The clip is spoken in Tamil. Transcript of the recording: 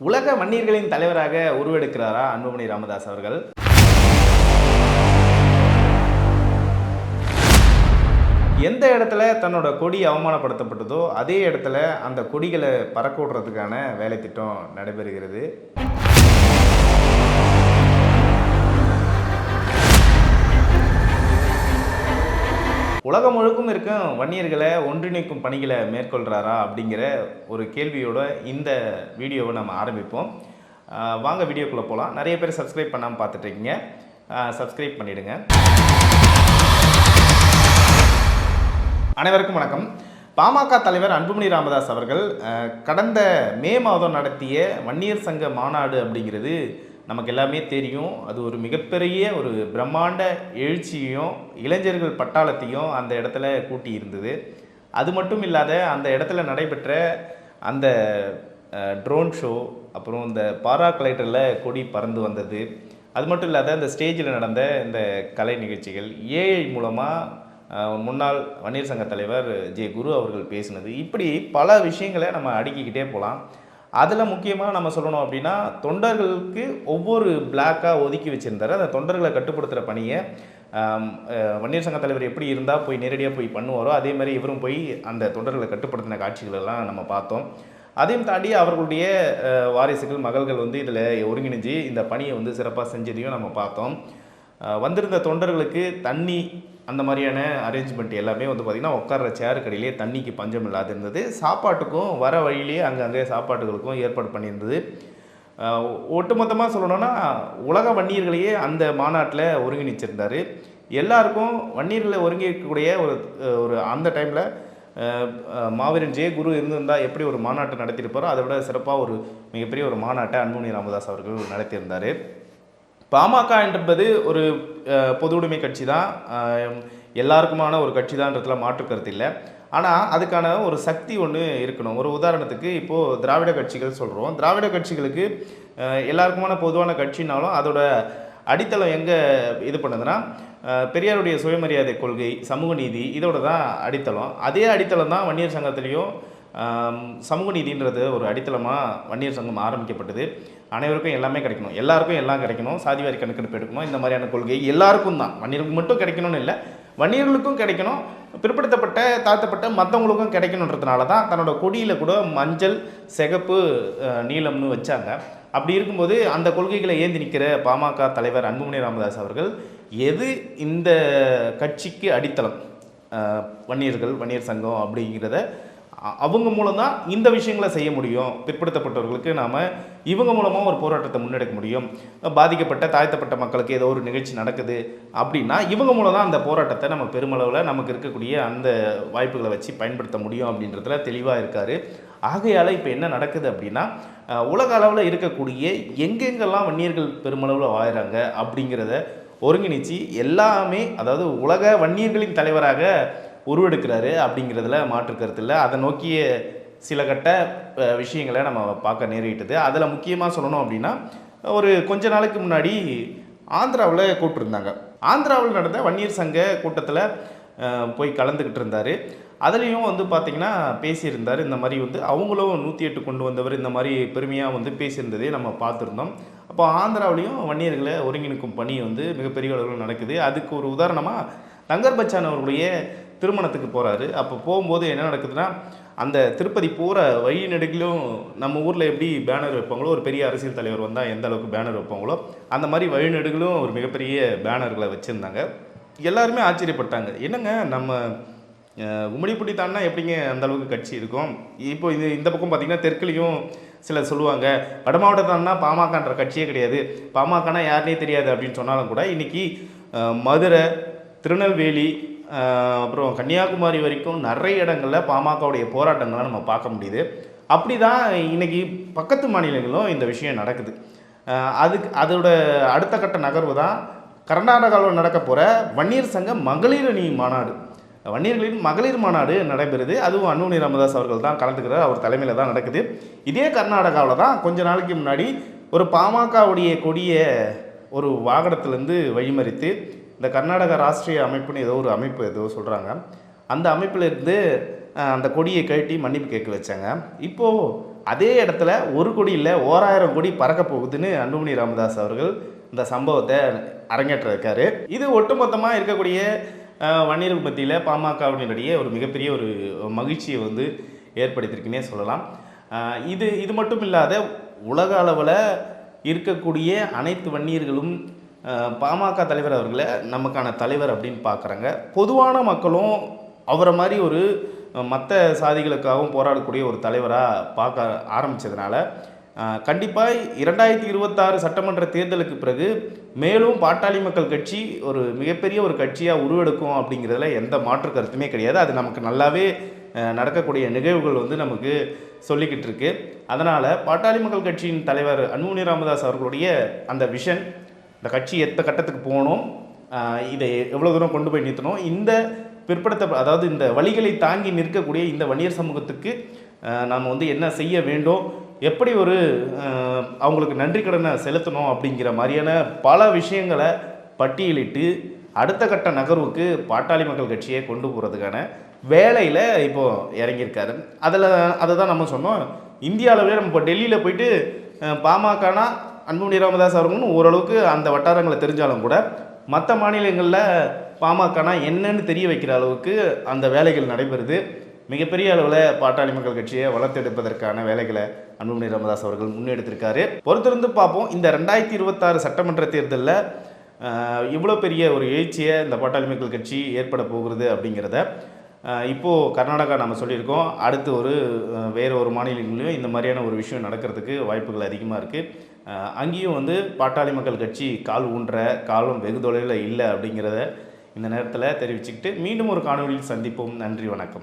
உலக வன்னியர்களின் தலைவராக உருவெடுக்கிறாரா அன்புமணி ராமதாஸ் அவர்கள்? எந்த இடத்துல தன்னோட கொடி அவமானப்படுத்தப்பட்டதோ அதே இடத்துல அந்த கொடிகளை பறக்க விடுறதுக்கான வேலைத்திட்டம் நடைபெறுகிறது. உலகம் முழுக்கும் இருக்கும் வன்னியர்களை ஒன்றிணைக்கும் பணிகளை மேற்கொள்கிறாரா அப்படிங்கிற ஒரு கேள்வியோட இந்த வீடியோவை நம்ம ஆரம்பிப்போம். வாங்க வீடியோக்குள்ளே போகலாம் நிறைய பேர் சப்ஸ்கிரைப் பண்ணாமல் பார்த்துட்ருக்கீங்க. சப்ஸ்கிரைப் பண்ணிவிடுங்க அனைவருக்கும் வணக்கம். பாமக தலைவர் அன்புமணி ராமதாஸ் அவர்கள் கடந்த மே மாதம் நடத்திய வன்னியர் சங்க மாநாடு அப்படிங்கிறது நமக்கு எல்லாமே தெரியும். அது ஒரு மிகப்பெரிய ஒரு பிரம்மாண்ட எழுச்சியையும் இளைஞர்கள் பட்டாளத்தையும் அந்த இடத்துல கூட்டி இருந்தது அது மட்டும் இல்லாத அந்த இடத்துல நடைபெற்ற அந்த ட்ரோன் ஷோ அப்புறம் இந்த பாராகிளைட்டரில் கொடி பறந்து வந்தது. அது மட்டும் இல்லாத அந்த ஸ்டேஜில் நடந்த இந்த கலை நிகழ்ச்சிகள் ஏஐ மூலமாக முன்னாள் வன்னியர் சங்க தலைவர் ஜே குரு அவர்கள் பேசினது. இப்படி பல விஷயங்களை நம்ம அடுக்கிக்கிட்டே போகலாம். அதில் முக்கியமாக நம்ம சொல்லணும் அப்படின்னா தொண்டர்களுக்கு ஒவ்வொரு பிளாக்காக ஒதுக்கி வச்சுருந்தார். அந்த தொண்டர்களை கட்டுப்படுத்துகிற பணியை வன்னியர் சங்க தலைவர் எப்படி இருந்தால் போய் நேரடியாக போய் பண்ணுவாரோ அதே மாதிரி இவரும் போய் அந்த தொண்டர்களை கட்டுப்படுத்தின காட்சிகளெல்லாம் நம்ம பார்த்தோம். அதையும் தாண்டி அவர்களுடைய வாரிசுகள் மகள்கள் வந்து இதில் ஒருங்கிணைஞ்சு இந்த பணியை வந்து சிறப்பாக செஞ்சதையும் நம்ம பார்த்தோம். வந்திருந்த தொண்டர்களுக்கு தண்ணி அந்த மாதிரியான அரேஞ்ச்மெண்ட் எல்லாமே வந்து பார்த்திங்கன்னா உட்கார்ற சேர் கடையிலே தண்ணிக்கு பஞ்சம் இல்லாது இருந்தது. சாப்பாட்டுக்கும் வர வழியிலேயே அங்கங்கே சாப்பாட்டுகளுக்கும் ஏற்பாடு பண்ணியிருந்தது. ஒட்டுமொத்தமாக சொல்லணும்னா உலக வன்னியர்களையே அந்த மாநாட்டில் ஒருங்கிணைச்சிருந்தார். எல்லாருக்கும் வன்னியர்களை ஒருங்கிணைக்கக்கூடிய ஒரு ஒரு அந்த டைமில் மாவீரன் ஜெய குரு இருந்திருந்தால் எப்படி ஒரு மாநாட்டை நடத்தியிருப்பாரோ அதை விட சிறப்பாக ஒரு மிகப்பெரிய ஒரு மாநாட்டை அன்புமணி ராமதாஸ் அவர்கள் நடத்தியிருந்தார். பாமக என்பது ஒரு பொது உடைமை கட்சி தான் எல்லாருக்குமான ஒரு கட்சி தான்றதுல மாற்று கருத்து இல்லை. ஆனால் அதுக்கான ஒரு சக்தி ஒன்று இருக்கணும். ஒரு உதாரணத்துக்கு இப்போது திராவிட கட்சிகள் சொல்கிறோம் திராவிட கட்சிகளுக்கு எல்லாருக்குமான பொதுவான கட்சினாலும் அதோட அடித்தளம் எங்கே இது பண்ணுதுன்னா பெரியாருடைய சுயமரியாதை கொள்கை சமூக நீதி இதோட தான் அடித்தளம். அதே அடித்தளம் தான் வன்னியர் சங்கத்திலையும் சமூக நீதின்றது ஒரு அடித்தளமாக வன்னியர் சங்கம் ஆரம்பிக்கப்பட்டது. அனைவருக்கும் எல்லாமே கிடைக்கணும். எல்லாருக்கும் எல்லாம் கிடைக்கணும். சாதிவாரி கணக்கெடுப்பு எடுக்கணும். இந்த மாதிரியான கொள்கை எல்லாருக்கும் தான். வன்னியருக்கு மட்டும் கிடைக்கணும்னு இல்லை. வன்னியர்களுக்கும் கிடைக்கணும். பிற்படுத்தப்பட்ட தாழ்த்தப்பட்ட மற்றவங்களுக்கும் கிடைக்கணுன்றதுனால தான் தன்னோட கொடியில் கூட மஞ்சள் சிகப்பு நீளம்னு வச்சாங்க. அப்படி இருக்கும்போது அந்த கொள்கைகளை ஏந்தி நிற்கிற பாமக தலைவர் அன்புமணி ராமதாஸ் அவர்கள் எது இந்த கட்சிக்கு அடித்தளம்? வன்னியர்கள் வன்னியர் சங்கம் அப்படிங்கிறத அவங்க மூலம் தான் இந்த விஷயங்களை செய்ய முடியும். பிற்படுத்தப்பட்டவர்களுக்கு நாம் இவங்க மூலமாக ஒரு போராட்டத்தை முன்னெடுக்க முடியும். பாதிக்கப்பட்ட தாழ்த்தப்பட்ட மக்களுக்கு ஏதோ ஒரு நிகழ்ச்சி நடக்குது அப்படின்னா இவங்க மூலம் தான் அந்த போராட்டத்தை நம்ம பெருமளவில் நமக்கு இருக்கக்கூடிய அந்த வாய்ப்புகளை வச்சு பயன்படுத்த முடியும் அப்படின்றதுல தெளிவாக இருக்கார். ஆகையால் இப்போ என்ன நடக்குது அப்படின்னா உலக அளவில் இருக்கக்கூடிய எங்கெங்கெல்லாம் வன்னியர்கள் பெருமளவில் வாழுறாங்க அப்படிங்கிறத ஒருங்கிணைச்சு எல்லாமே அதாவது உலக வன்னியர்களின் தலைவராக உருவெடுக்கிறாரு அப்படிங்கிறதுல மாற்று கருத்து இல்லை. அதை நோக்கிய சில கட்ட விஷயங்களை நம்ம பார்க்க நேரிட்டது. அதில் முக்கியமாக சொல்லணும் அப்படின்னா ஒரு கொஞ்ச நாளைக்கு முன்னாடி ஆந்திராவில் கூப்பிட்டுருந்தாங்க. ஆந்திராவில் நடந்த வன்னியர் சங்க கூட்டத்தில் போய் கலந்துக்கிட்டு இருந்தார். அதுலேயும் வந்து பார்த்திங்கன்னா பேசியிருந்தார். இந்த மாதிரி வந்து அவங்களும் நூற்றி எட்டு கொண்டு வந்தவர். இந்த மாதிரி பெருமையாக வந்து பேசியிருந்ததே நம்ம பார்த்துருந்தோம். அப்போ ஆந்திராவிலையும் வன்னியர்களை ஒருங்கிணைக்கும் பணி வந்து மிகப்பெரிய அளவில் நடக்குது. அதுக்கு ஒரு உதாரணமாக தங்கர் பச்சான் அவர்களுடைய திருமணத்துக்கு போகிறாரு அப்போ போகும்போது என்ன நடக்குதுன்னா அந்த திருப்பதி போகிற வழி நெடுகிலும் நம்ம ஊரில் எப்படி பேனர் வைப்பாங்களோ ஒரு பெரிய அரசியல் தலைவர் வந்தால் எந்த அளவுக்கு பேனர் வைப்பாங்களோ அந்த மாதிரி வழி நெடுகிலும் ஒரு மிகப்பெரிய பேனர்களை வச்சுருந்தாங்க. எல்லாருமே ஆச்சரியப்பட்டாங்க. என்னங்க நம்ம உம்மிடிப்புடி தாண்டா எப்படிங்க அந்த அளவுக்கு கட்சி இருக்கும்? இப்போ இது இந்த பக்கம் பார்த்திங்கன்னா தெற்குலையும் சிலர் சொல்லுவாங்க வட மாவட்டத்தான்னா பாமகன்ற கட்சியே கிடையாது. பாமகனா யாருனே தெரியாது அப்படின்னு சொன்னாலும் கூட இன்றைக்கி மதுரை திருநெல்வேலி அப்புறம் கன்னியாகுமரி வரைக்கும் நிறைய இடங்களில் பாமகவுடைய போராட்டங்களை நம்ம பார்க்க முடியுது. அப்படி தான் இன்றைக்கி பக்கத்து மாநிலங்களும் இந்த விஷயம் நடக்குது. அதுக்கு அதோட அடுத்த கட்ட நகர்வு தான் கர்நாடகாவில் நடக்க போகிற வன்னியர் சங்க மகளிர் அணி மாநாடு. வன்னியர்களின் மகளிர் மாநாடு நடைபெறுது. அதுவும் அன்புமணி ராமதாஸ் அவர்கள் தான் கலந்துக்கிறார் அவர் தலைமையில் தான் நடக்குது. இதே கர்நாடகாவில் தான் கொஞ்ச நாளைக்கு முன்னாடி ஒரு பாமகவுடைய கொடியை ஒரு வாகனத்திலேருந்து வழிமறித்து இந்த கர்நாடக ராஷ்ட்ரிய அமைப்புன்னு ஏதோ ஒரு அமைப்பு ஏதோ சொல்கிறாங்க அந்த அமைப்பில் இருந்து அந்த கொடியை கழட்டி மன்னிப்பு கேட்க வச்சாங்க. இப்போது அதே இடத்துல ஒரு கொடி இல்லை ஓராயிரம் கோடி பறக்க போகுதுன்னு அன்புமணி ராமதாஸ் அவர்கள் இந்த சம்பவத்தை அரங்கேற்றிருக்காரு இது ஒட்டுமொத்தமாக இருக்கக்கூடிய வன்னியர்கள் மத்தியில் பாமகவினுடைய ஒரு மிகப்பெரிய ஒரு மகிழ்ச்சியை வந்து ஏற்படுத்தியிருக்குன்னே சொல்லலாம். இது இது மட்டும் இல்லாத உலக அளவில் இருக்கக்கூடிய அனைத்து வன்னியர்களும் பாமக தலைவர் அவர்களை நமக்கான தலைவர் அப்படின்னு பார்க்குறாங்க. பொதுவான மக்களும் அவரை மாதிரி ஒரு மற்ற சாதிகளுக்காகவும் போராடக்கூடிய ஒரு தலைவராக பார்க்க ஆரம்பித்ததுனால கண்டிப்பாக இரண்டாயிரத்தி இருபத்தாறு சட்டமன்ற தேர்தலுக்கு பிறகு மேலும் பாட்டாளி மக்கள் கட்சி ஒரு மிகப்பெரிய ஒரு கட்சியாக உருவெடுக்கும் அப்படிங்கிறதுல எந்த மாற்று கருத்துமே கிடையாது. அது நமக்கு நல்லாவே நடக்கக்கூடிய நிகழ்வுகள் வந்து நமக்கு சொல்லிக்கிட்டு இருக்கு. அதனால் பாட்டாளி மக்கள் கட்சியின் தலைவர் அன்புமணி ராமதாஸ் அவர்களுடைய அந்த விஷன் இந்த கட்சி எத்த கட்டத்துக்கு போகணும் இதை எவ்வளோ தூரம் கொண்டு போய் நிறுத்தணும் இந்த பிற்படுத்த அதாவது இந்த வழிகளை தாங்கி நிற்கக்கூடிய இந்த வணிகர் சமூகத்துக்கு நாம் வந்து என்ன செய்ய வேண்டும் எப்படி ஒரு அவங்களுக்கு நன்றி கடனை செலுத்தணும் அப்படிங்கிற மாதிரியான பல விஷயங்களை பட்டியலிட்டு அடுத்த கட்ட நகர்வுக்கு பாட்டாளி மக்கள் கட்சியை கொண்டு போகிறதுக்கான வேலையில் இப்போது இறங்கியிருக்காரு. அதில் அதை தான் நம்ம சொன்னோம். இந்திய நம்ம இப்போ டெல்லியில் போயிட்டு பாமகனா அன்புமணி ராமதாஸ் அவர்களும் ஓரளவுக்கு அந்த வட்டாரங்களை தெரிஞ்சாலும் கூட மற்ற மாநிலங்களில் பாமகனா என்னன்னு தெரிய வைக்கிற அளவுக்கு அந்த வேலைகள் நடைபெறுது. மிகப்பெரிய அளவில் பாட்டாளி மக்கள் கட்சியை வளர்த்தெடுப்பதற்கான வேலைகளை அன்புமணி ராமதாஸ் அவர்கள் முன்னெடுத்திருக்காரு. பொறுத்திருந்து பார்ப்போம். இந்த ரெண்டாயிரத்தி இருபத்தாறு சட்டமன்ற தேர்தலில் இவ்வளோ பெரிய ஒரு எழுச்சியை இந்த பாட்டாளி மக்கள் கட்சி ஏற்பட போகிறது அப்படிங்கிறத. இப்போது கர்நாடகா நம்ம சொல்லியிருக்கோம். அடுத்து ஒரு வேறு ஒரு மாநிலங்களிலும் இந்த மாதிரியான ஒரு விஷயம் நடக்கிறதுக்கு வாய்ப்புகள் அதிகமாக இருக்குது அங்கேயும் வந்து பாட்டாளி மக்கள் கட்சி கால் ஊன்ற காலம் வெகு தொலைவில் இல்லை அப்படிங்கிறத இந்த நேரத்தில் தெரிவிச்சுக்கிட்டு மீண்டும் ஒரு காணொலியில் சந்திப்போம். நன்றி வணக்கம்.